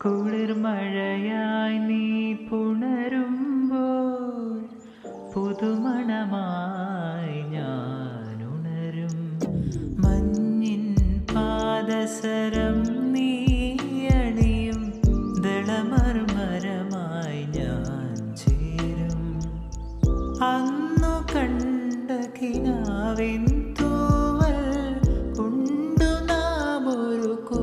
കുളിർമഴയായി നീ പുണരുമ്പോൾ പുതുമണമായി ഞാൻ ഉണരും മഞ്ഞിൻ പാദസരം നീ അണിയും ദളമർമരമായി ഞാൻ ചേരും. അന്നു കണ്ട കിനാവിൻ തൂവൽ ഉണ്ടു നാമൊരു കൂ